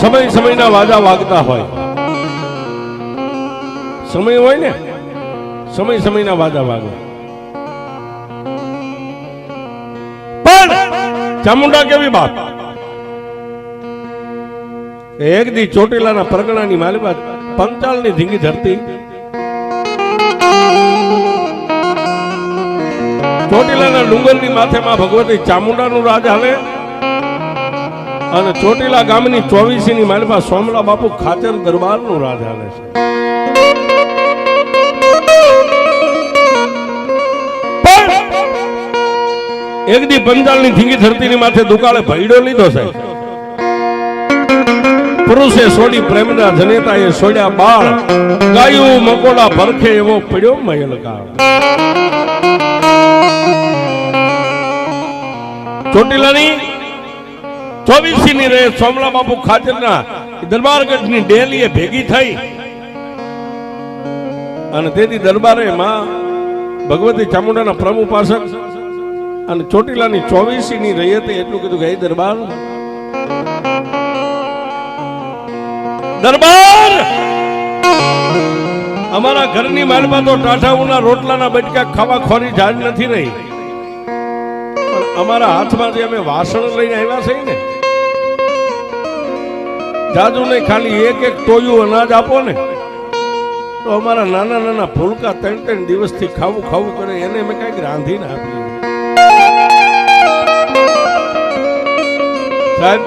સમય સમયના વાજા વાગતા હોય. સમય હોય ને? સમય સમયના વાજા વાગે. પણ ચામુંડા કેવી બાપ? એક દી ચોટીલાના પરગણાની માલિકા પંચાલની ધીંગી ધરતી. ચોટીલાના ડુંગરની માથેમાં ભગવતી ચામુંડાનું રાજ હાલે. અને ચોટીલા ગામની ચોવીસીની માલિકા સોમલા બાપુ ખાચર દરબારનું રાજ હાલે છે. એક દી પંચાલની ધીંગી ધરતીની માથે દુકાળે ભયડો લીધો સાહેબ પુરુષે સોડી પ્રેમના જનેતાએ સોડ્યા બાળ, ગાયું મકોડા ભરખે એવો પડ્યો મયલ કાળ ચોટીલાની ચોવીસી ની રે સોમલા બાપુ ખાચરના દરબારગઢની ડેલી ભેગી થઈ. અને તેથી દરબારે માં ભગવતી ચામુંડાના પ્રમુખ પાસે અને ચોટીલાની ચોવીસી ની રૈયતે એટલું કીધું કે દરબાર દરબાર! અમારા ઘરની માલમાં તો ટાઢાઓના રોટલાના બટકા ખાવા ખોરી જાજ નથી રહી. અમારા હાથમાં જે અમે વાસણ લઈને આવ્યા છે ને. જાજુ ને ખાલી એક એક ટોયું અનાજ આપો ને, તો અમારા નાના નાના ફૂલકા ત્રણ ત્રણ દિવસથી ખાવું ખાવું કરે, એને મેં કંઈક રાંધીને આપી સાહેબ,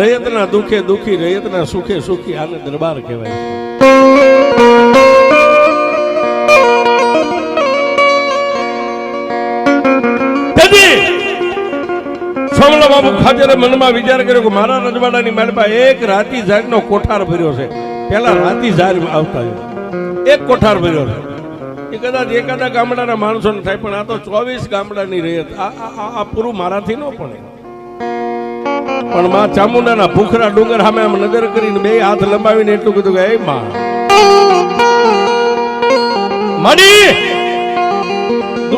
રયતના દુખે દુખી, રયતના સુખે સુખી આને દરબાર કહેવાય છે. સોમલા બાબુ ખાચરે મનમાં વિચાર કર્યો કે મારા રજવાડાની માલપા એક રાતી ઝાડનો કોઠાર ભર્યો છે. પેલા રાતી ઝાડ આવતા એક કોઠાર ભર્યો છે. એ કદાચ એકાદા ગામડાના માણસો ને થાય, પણ આ તો ચોવીસ ગામડાની રયત આ આ- પૂરું મારાથી ન પડે. પણ માં ચામુંડાના ભૂખરા ડુંગર સામે આમ નજર કરીને બે હાથ લંબાવીને એટલું કીધું કે, એ માં. માડી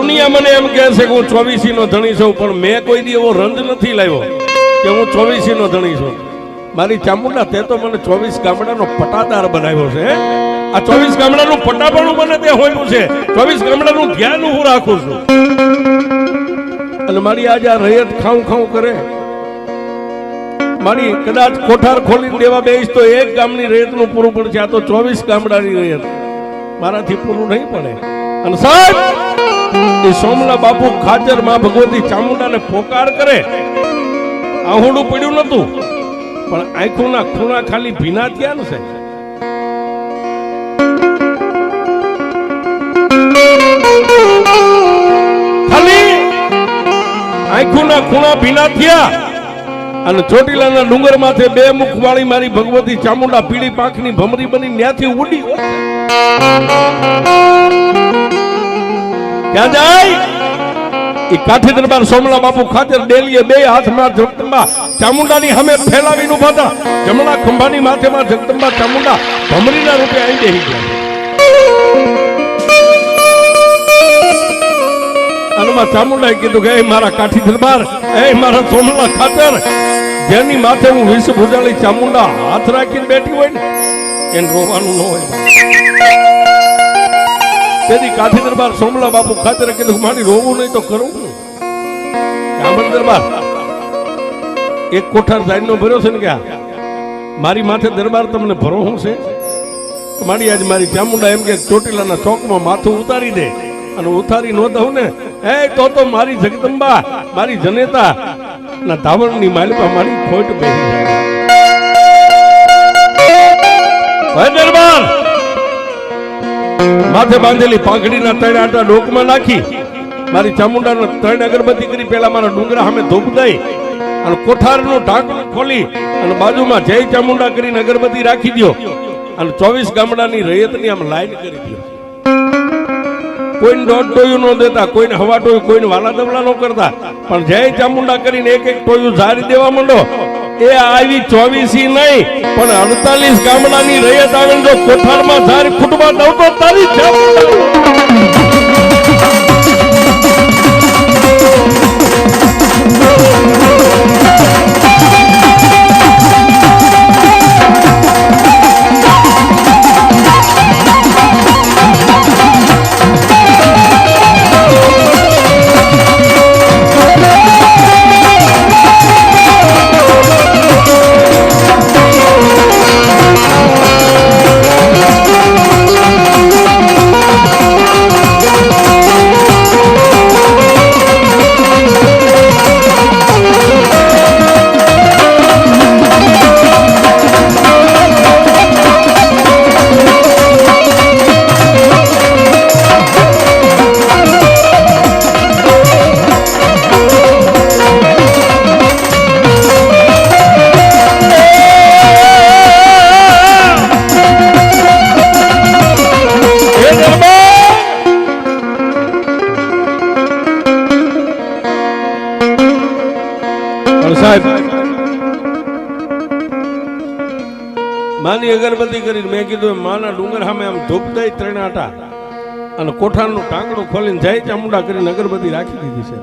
દુનિયા મને એમ કહે છે કે હું ચોવીસી નો ધણી છું, પણ મેં કોઈ દી એવો રંજ નથી લાવ્યો કે હું ચોવીસી નો ધણી છું. મારી ચામુંડા તે તો મને ચોવીસ ગામડાનો પટાદાર બનાવ્યો છે આ ચોવીસ ગામડાનું પટાપણું મને તે હોયું છે. ચોવીસ ગામડાનું ધ્યાન હું રાખું છું. અને મારી આજે આ રૈયત ખાઉં ખાઉં કરે. મારી કદાચ કોઠાર ખોલી દેવા બેસ તો એક ગામની રૈયતનું પૂરું પડશે. આ તો ચોવીસ ગામડાની રૈયત. મારાથી પૂરું નહીં પડે. અને સાહેબ, એ સોમલા બાપુ ખાચરમાં ભગવતી ચામુંડાને પોકાર કરે. આહુડું પડ્યું નતું પણ આંખોના ખૂણા ખાલી ભીના થયા ને સાહેબ. ખાલી આંખોના ખૂણા ભીના થયા. અને ચોટીલાના ડુંગર માથે બે મુખ વાળી મારી ભગવતી ચામુંડા પીળી પાંખની ભમરી બની ત્યાંથી ઉડી ક્યાં જાય? એ કાઠી દરબાર સોમલા બાપુ ખાતર ડેલીએ બે હાથમાં જગદંબા ચામુંડાની હમે ફેલાવીને ઊભા હતા. જમણા ખંભાની માથેમાં જગદંબા ચામુંડા ભમરીના રૂપે આવી બેહી ગયા. અનુમાં ચામુંડાએ કીધું કે, "એ મારા કાઠી દરબાર, એ મારા સોમલા ખાતર. જેની માથે હું વિષ ભૂજાળી ચામુંડા હાથ રાખીને બેઠી હોય ને, એને રોવાનું ન હોય. તેથી કાઠી દરબાર સોમલા બાપુ ખાતરે કીધું કે, મારી રોવું નહીં તો કરું? બ્રાહ્મણ દરબાર. એક કોઠાર સાઈડ નો ભર્યો છે ને ક્યાં મારી માથે દરબાર તમને ભરો શું છે મારી આજ મારી ચામુંડા એમ કે ચોટીલાના ચોકમાં માથું ઉતારી દે. અને ઉથારી નો દઉં ને. એ, તો તો મારી જગદંબા, મારી જનેતા. ના ધાવણની માલિકા મારી ખોટ બેસી જાય. દરબાર! માથે બાંધેલી પાંખડીના ત્રણ આટા ડોકમાં નાખી, મારી ચામુંડાનો ત્રણ અગરબત્તી કરી પેલા મારા ડુંગરા સામે ધૂપ દઈ અને કોઠારનું ઢાંકણું ખોલી અને બાજુમાં જય ચામુંડા કરીને અગરબત્તી રાખી દ્યો અને ચોવીસ ગામડાની રૈયતની આમ લાઈન કરી દ્યો. કોઈને દોઢ ટોયું ન દેતા, કોઈને હવા ટોયું, કોઈને વાલા દવલા ન કરતા. પણ જય ચામુંડા કરીને એક એક ટોયું ઝારી દેવા માંડો. એ આવી ચોવીસી નહીં, પણ અડતાલીસ ગામડાની રૈયત આવે જો કોઠારમાં ઝારી ફૂટવા દઉં તો તારી ચામુંડા. માની અગરબત્તી કરી મેં કીધું માના ડુંગર સામે આમ ધૂપ દઈ ત્રણ અને કોઠાનું ટાંકણું ખોલીને જાય ચામુંડા કરીને અગરબત્તી રાખી દીધી છે.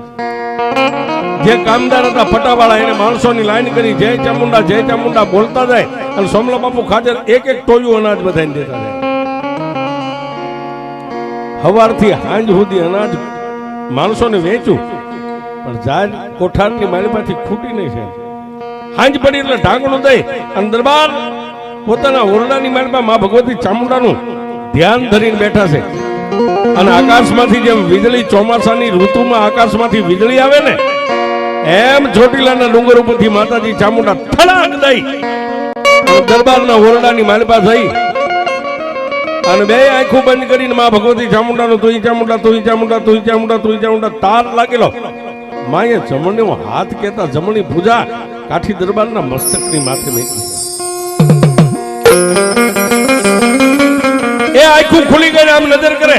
જે કામદાર હતા ફટાવાળા, એને માણસોની લાઈન કરી, જય ચામુંડા જય ચામુંડા બોલતા જાય. અને સોમલા બાપુ ખાજર એક એક ટોયું અનાજ બધાને દેતા જાય. હવારથી હાંજ સુધી અનાજ માણસોને વેચું પણ જાજ કોઠારની મારી પાછી ખૂટી નહીં છે. હાંજ પડી એટલે ઢાંકણું દઈ અને દરબાર પોતાના ઓરડાની માનમાં માં ભગવતી ચામુંડાનું ધ્યાન ધરીને બેઠા છે. અને આકાશમાંથી જેમ વીજળી ચોમાસાની ઋતુમાં આકાશમાંથી વીજળી આવે ને, એમ ચોટીલાના ડુંગર ઉપરથી માતાજી ચામુંડા થડાક દઈ દરબારના ઓરડાની માલપા થઈ અને બે આંખો બંધ કરીને મા ભગવતી ચામુંડાનો તુઈ ચામુંડા તુઈ ચામુંડા તુઈ ચામુંડા તુઈ ચામુંડા તાર લાગેલો. માએ જમણનો હાથ કેતા જમણી પૂજા કાઠી દરબારના મસ્તકની માથે નાખી આખું ખુલી ગઈને આમ નજર કરે.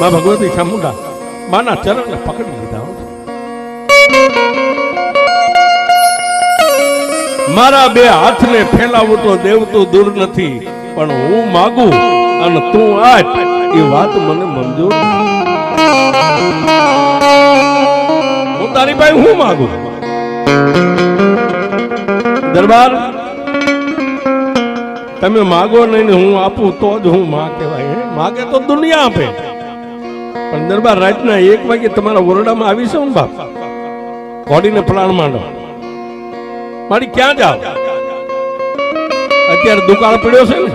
ભગવતી ચામુંડા માના ચરણ પકડી લીધા મારા બે હાથને ફેલાવું તો દેવતું દૂર નથી, પણ હું માગું અને તું આપ એ વાત મને મંજૂર હું તારી પાસે હું માગું? દરબાર તમે માગો નહીં હું આપું તો જ હું માં કહેવાય? માગે તો દુનિયા આપે. પણ દરબાર રાતના એક વાગે તમારા ઓરડામાં આવી છે ને બાપ. ઘોડીને પ્લાન માંડો. મારી ક્યાં જાવ અત્યારે દુકાળ પડ્યો છે ને.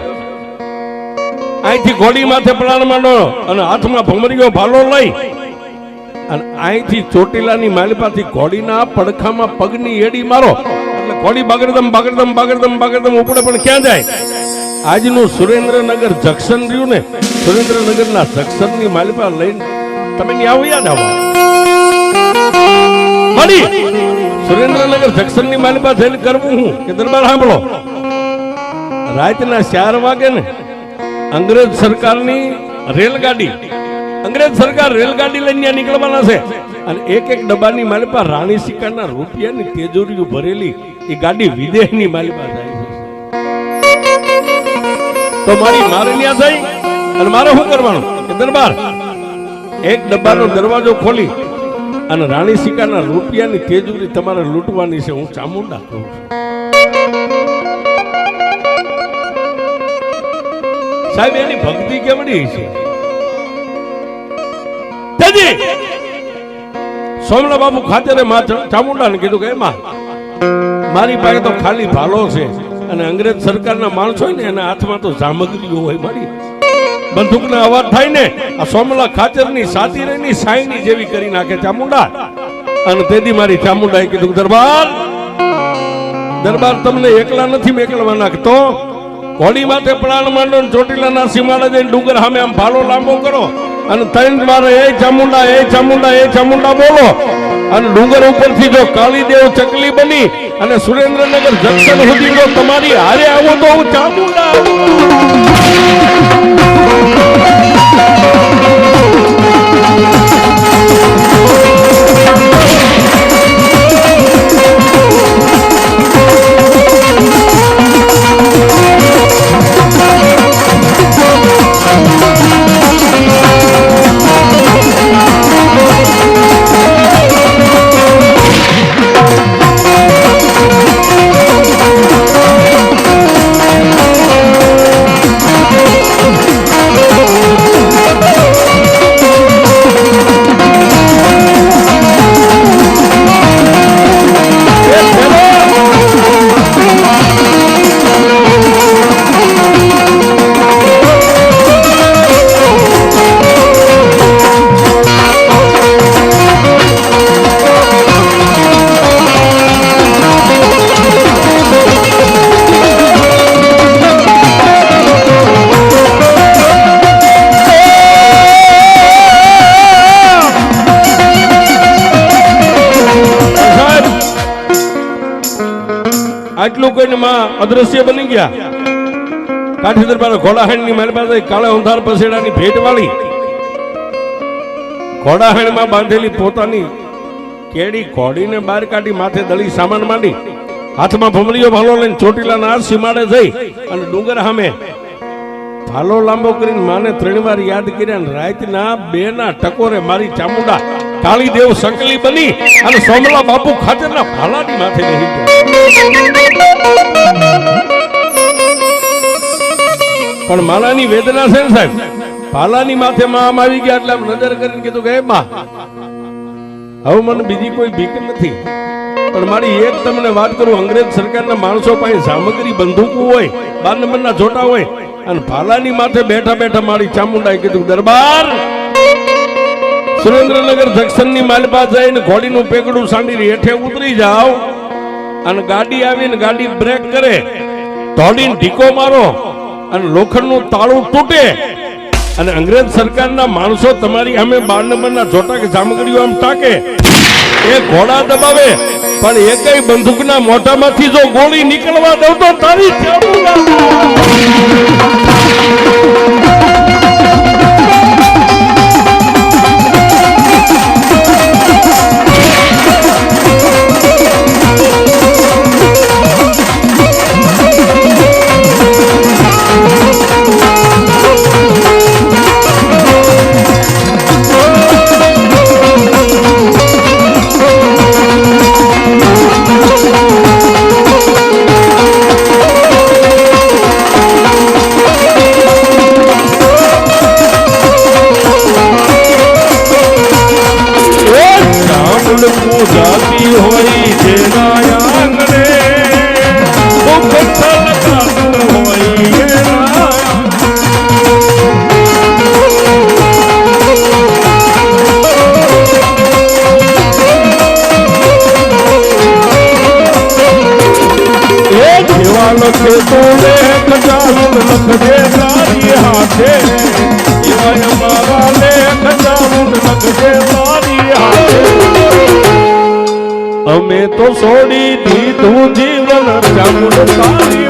અહીંથી ઘોડી માથે પ્લાન માંડો અને હાથમાં ભમરીઓ ભાલો લઈ અને અહીંથી ચોટીલાની માલિપાથી ઘોડીના પડખામાં પગની એડી મારો. એટલે ઘોડી બગડદમ બગડદમ બગડદમ બગડદમ ઉપડે પણ ક્યાં જાય? આજનું સુરેન્દ્રનગર જંકશન રહ્યું ને, સુરેન્દ્રનગરના જંકશનની માલિપા લઈને તમે ત્યાં યાદ આવો. મળી સુરેન્દ્રનગર જંકશનની માલિપા થઈને કરવું હું? કે દરબાર સાંભળો. રાતના ચાર વાગે ને અંગ્રેજ સરકારની રેલગાડી અંગ્રેજ સરકાર રેલગાડી લઈને ત્યાં નીકળવાના છે. અને એક એક ડબ્બાની માલિપા રાણી સિક્કાના રૂપિયાની તેજોરીઓ ભરેલી, એ ગાડી વિદેશની માલિપા જાય છે. તો મારી મારે ત્યાં થઈ અને મારે શું કરવાનું? કે દરબાર. એક ડબ્બાનો દરવાજો ખોલી અને રાણી સિક્કાના રૂપિયાની તેજોરી તમારે લૂંટવાની છે, હું ચામુંડા કહું સાહેબ, એની ભક્તિ કેવડી છે? સોમલા બાપુ ખાતરે ચામુંડા ચામુંડાને કીધું કે એમાં મારી પાસે તો ખાલી ભાલો છે અને અંગ્રેજ સરકારના માણસો હોય ને, એના હાથમાં તો સામગ્રીઓ હોય મારી. બંદૂકના અવાજ થાય ને, આ સોમલા ખાચરની સાતી રહીની સાઈની જેવી કરી નાખે ચામુંડા. અને તેથી મારી ચામુંડાએ કીધું દરબાર દરબાર તમને એકલા નથી મેકલવા તો ઘોડી માટે પ્રાણ માંડો ને ચોટીલાના સીમાડા જઈને ડુંગર સામે આમ ભાલો લાંબો કરો. અને ત્રણ વાર એ ચામુંડા એ ચામુંડા એ ચામુંડા બોલો. અને ડુંગર ઉપરથી જો કાળીદેવ ચકલી બની અને સુરેન્દ્રનગર જંકશન સુધી જો તમારી હારે આવો તો હું ચામુંડા અદ્રશ્ય બની ગયા. કાઠી દરબાર ઘોડાહાણની મહેરબાની કાળા અંધાર પસેડાની ભેટ વાળી ઘોડાહાણમાં બાંધેલી પોતાની કેડી ઘોડીને બહાર કાઢી માથે દળી સામાન માંડી. હાથમાં ભમરીઓ ભાલો લઈને ચોટીલાના આ સીમાડે જઈ અને ડુંગર સામે ભાલો લાંબો કરીને માને ત્રણ વાર યાદ કર્યા રાતના બે ના ટકોરે મારી ચામુંડા કાળીદેવ સંકલી બની અને સોમલા બાપુ ખાતરના ભાલાની માથે રહી પણ માલાની વેદના છે ને સાહેબ? ભાલાની માથે માં આવી ગયા એટલે નજર કરીને કીધું કે "એ બા હવે મને બીજી કોઈ બીક નથી. પણ મારી એક તમને વાત કરું, અંગ્રેજ સરકારના માણસો પાસે સામગ્રી બંદૂકો હોય, બાર નંબરના જોટા હોય, અને ભાલાની માથે બેઠા બેઠા મારી ચામુંડાએ કીધું, દરબાર સુરેન્દ્રનગર જંકશનની માલપા જઈને ઘોડીનું પેકડું સાંડી હેઠે ઉતરી જાઓ અને ગાડી આવીને ગાડી બ્રેક કરે. ધોડીને ઢીકો મારો અને લોખંડનું તાળું તૂટે. અને અંગ્રેજ સરકારના માણસો તમારી સામે બાર નંબરના જોટા કે સામગ્રીઓ આમ ટાકે. એ ઘોડા દબાવે, પણ એકય બંદૂકના મોઢામાંથી જો ગોળી નીકળવા દઉં તો તારી અમે તો છોડી દીધું જીવન ચામુંડ તારી